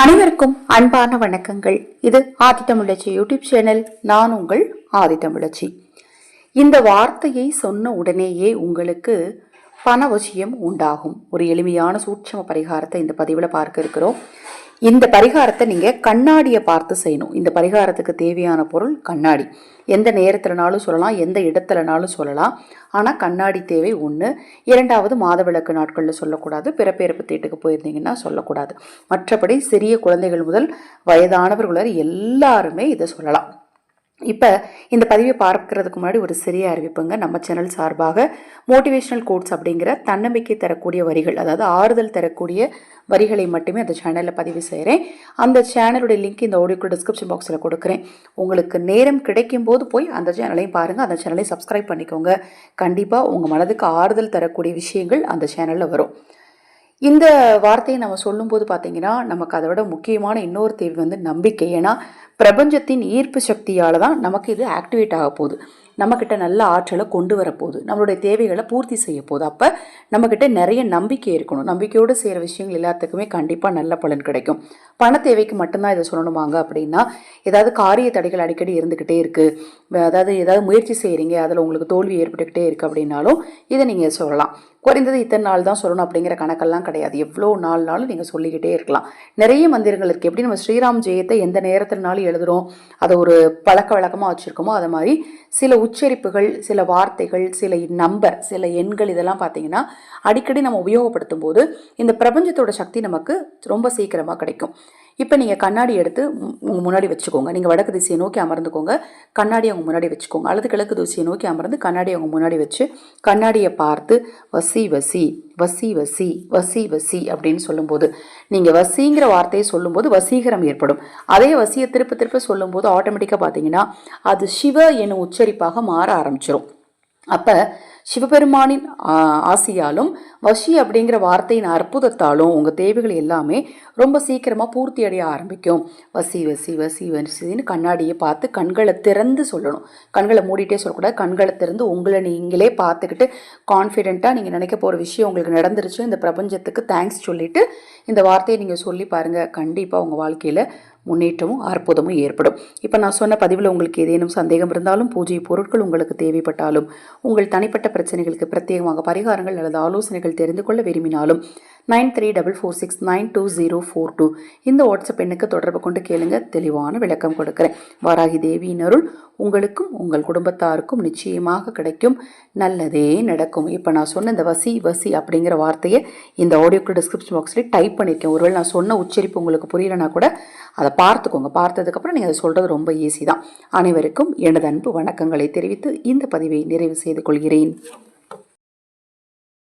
அனைவருக்கும் அன்பான வணக்கங்கள். இது ஆதித்தமிழச்சி யூடியூப் சேனல். நான் உங்கள் ஆதித்தமிழச்சி இந்த வார்த்தையை சொன்ன உடனேயே உங்களுக்கு பணவசியம் உண்டாகும். ஒரு எளிமையான சூட்சம பரிகாரத்தை இந்த பதிவில் பார்க்க இருக்கிறோம். இந்த பரிகாரத்தை நீங்கள் கண்ணாடியை பார்த்து செய்யணும். இந்த பரிகாரத்துக்கு தேவையான பொருள் கண்ணாடி. எந்த நேரத்துலனாலும் சொல்லலாம் எந்த இடத்துலனாலும் சொல்லலாம். ஆனால் கண்ணாடி தேவை ஒன்று இரண்டாவது மாதவிளக்கு நாட்களில் சொல்லக்கூடாது. பிறப்பேறப்பு தீட்டுக்கு போயிருந்தீங்கன்னா சொல்லக்கூடாது. மற்றபடி சிறிய குழந்தைகள் முதல் வயதானவர்கள் எல்லாருமே இதை சொல்லலாம். இப்போ இந்த பதிவை பார்க்கறதுக்கு முன்னாடி ஒரு சிறிய அறிவிப்புங்க. நம்ம சேனல் சார்பாக மோட்டிவேஷனல் கோட்ஸ் அப்படிங்கிற தன்னம்பிக்கை தரக்கூடிய வரிகள் அதாவது ஆறுதல் தரக்கூடிய வரிகளை மட்டுமே அந்த சேனலில் பதிவு செய்கிறேன் அந்த சேனலுடைய லிங்க் இந்த ஆடியோக்கு டிஸ்கிரிப்ஷன் பாக்ஸில் கொடுக்குறேன். உங்களுக்கு நேரம் கிடைக்கும் போது போய் அந்த சேனலையும் பாருங்கள் அந்த சேனலையும் சப்ஸ்கிரைப் பண்ணிக்கோங்க. கண்டிப்பாக உங்கள் மனதுக்கு ஆறுதல் தரக்கூடிய விஷயங்கள் அந்த சேனலில் வரும். இந்த வார்த்தையை நம்ம சொல்லும்போது பார்த்தீங்கன்னா நமக்கு அதை விட முக்கியமான இன்னொரு தேவை வந்து நம்பிக்கை. ஏன்னா பிரபஞ்சத்தின் ஈர்ப்பு சக்தியால் தான் நமக்கு இது ஆக்டிவேட் ஆக போகுது. நம்மக்கிட்ட நல்ல ஆற்றலை கொண்டு வரப்போகுது. நம்மளுடைய தேவைகளை பூர்த்தி செய்ய போகுது அப்போ நம்மக்கிட்ட நிறைய நம்பிக்கை இருக்கணும். நம்பிக்கையோடு செய்கிற விஷயங்கள் எல்லாத்துக்குமே கண்டிப்பாக நல்ல பலன் கிடைக்கும். பண தேவைக்கு மட்டும்தான் இதை சொல்லணுமாங்க அப்படின்னா ஏதாவது காரிய தடைகள் அடிக்கடி இருந்துக்கிட்டே இருக்குது அதாவது ஏதாவது முயற்சி செய்கிறீங்க அதில் உங்களுக்கு தோல்வி ஏற்பட்டுக்கிட்டே இருக்குது அப்படின்னாலும் இதை நீங்கள் சொல்லலாம். குறைந்தது இத்தனை நாள் தான் சொல்லணும் அப்படிங்கிற கணக்கெல்லாம் கிடையாது. எவ்வளோ நாள்னாலும் நீங்கள் சொல்லிக்கிட்டே இருக்கலாம். நிறைய மந்திரங்கள் இருக்குது எப்படி நம்ம ஸ்ரீராம் ஜெயத்தை எந்த நேரத்தினாலும் எழுதுகிறோம் அதை ஒரு பழக்க வழக்கமாக வச்சுருக்கோமோ அதை மாதிரி சில உச்சரிப்புகள் சில வார்த்தைகள் சில நம்பர் சில எண்கள் இதெல்லாம் பார்த்தீங்கன்னா அடிக்கடி நம்ம உபயோகப்படுத்தும் போது இந்த பிரபஞ்சத்தோட சக்தி நமக்கு ரொம்ப சீக்கிரமாக கிடைக்கும். இப்போ நீங்கள் கண்ணாடி எடுத்து உங்கள் முன்னாடி வச்சுக்கோங்க. நீங்கள் வடக்கு திசையை நோக்கி அமர்ந்துக்கோங்க. கண்ணாடியை அவங்க முன்னாடி வச்சுக்கோங்க. அல்லது கிழக்கு திசையை நோக்கி அமர்ந்து கண்ணாடியை அவங்க முன்னாடி வச்சு கண்ணாடியை பார்த்து வசி வசி வசி வசி வசி வசி அப்படின்னு சொல்லும்போது நீங்கள் வசிங்கிற வார்த்தையை சொல்லும்போது வசீகரம் ஏற்படும். அதே வசியை திருப்ப திருப்ப சொல்லும்போது ஆட்டோமேட்டிக்காக பார்த்தீங்கன்னா அது சிவ எனும் உச்சரிப்பாக மாற ஆரம்பிச்சிடும் அப்போ சிவபெருமானின் ஆசையாலும் வஷி அப்படிங்கிற வார்த்தையின் அற்புதத்தாலும் உங்கள் தேவைகள் எல்லாமே ரொம்ப சீக்கிரமாக பூர்த்தி அடைய ஆரம்பிக்கும். வசி வசி வசி வசின்னு கண்ணாடியை பார்த்து கண்களை திறந்து சொல்லணும். கண்களை மூடிட்டே சொல்லக்கூடாது. கண்களை திறந்து உங்களை நீங்களே பார்த்துக்கிட்டு கான்ஃபிடென்ட்டாக நீங்கள் நினைக்க போகிற விஷயம் உங்களுக்கு நடந்துருச்சு இந்த பிரபஞ்சத்துக்கு தேங்க்ஸ் சொல்லிவிட்டு இந்த வார்த்தையை நீங்கள் சொல்லி பாருங்கள் கண்டிப்பாக உங்கள் வாழ்க்கையில் முன்னேற்றமும் அற்புதமும் ஏற்படும். இப்போ நான் சொன்ன பதிவில் உங்களுக்கு ஏதேனும் சந்தேகம் இருந்தாலும் பூஜை பொருட்கள் உங்களுக்கு தேவைப்பட்டாலும் உங்கள் தனிப்பட்ட பிரச்சனைகளுக்கு பிரத்யேகமாக பரிகாரங்கள் அல்லது ஆலோசனைகள் தெரிந்து கொள்ள விரும்பினாலும் nine three double four six nine two zero four two. இந்த வாட்ஸ்அப் எண்ணுக்கு தொடர்பு கொண்டு கேளுங்க. தெளிவான விளக்கம் கொடுக்குறேன். வாராகி தேவியின் அருள் உங்களுக்கும் உங்கள் குடும்பத்தாருக்கும் நிச்சயமாக கிடைக்கும். நல்லதே நடக்கும். இப்போ நான் சொன்ன இந்த வசி வசி அப்படிங்கிற வார்த்தையை இந்த ஆடியோக்கு டிஸ்கிரிப்ஷன் பாக்ஸில் டைப் பண்ணியிருக்கேன் ஒருவேளை நான் சொன்ன உச்சரிப்பு உங்களுக்கு புரியலனா கூட அதை பார்த்துக்கோங்க. பார்த்ததுக்கப்புறம் நீங்கள் அதை சொல்கிறது ரொம்ப ஈஸி தான். அனைவருக்கும் எனது அன்பு வணக்கங்களை தெரிவித்து இந்த பதிவை நிறைவு செய்து கொள்கிறேன்.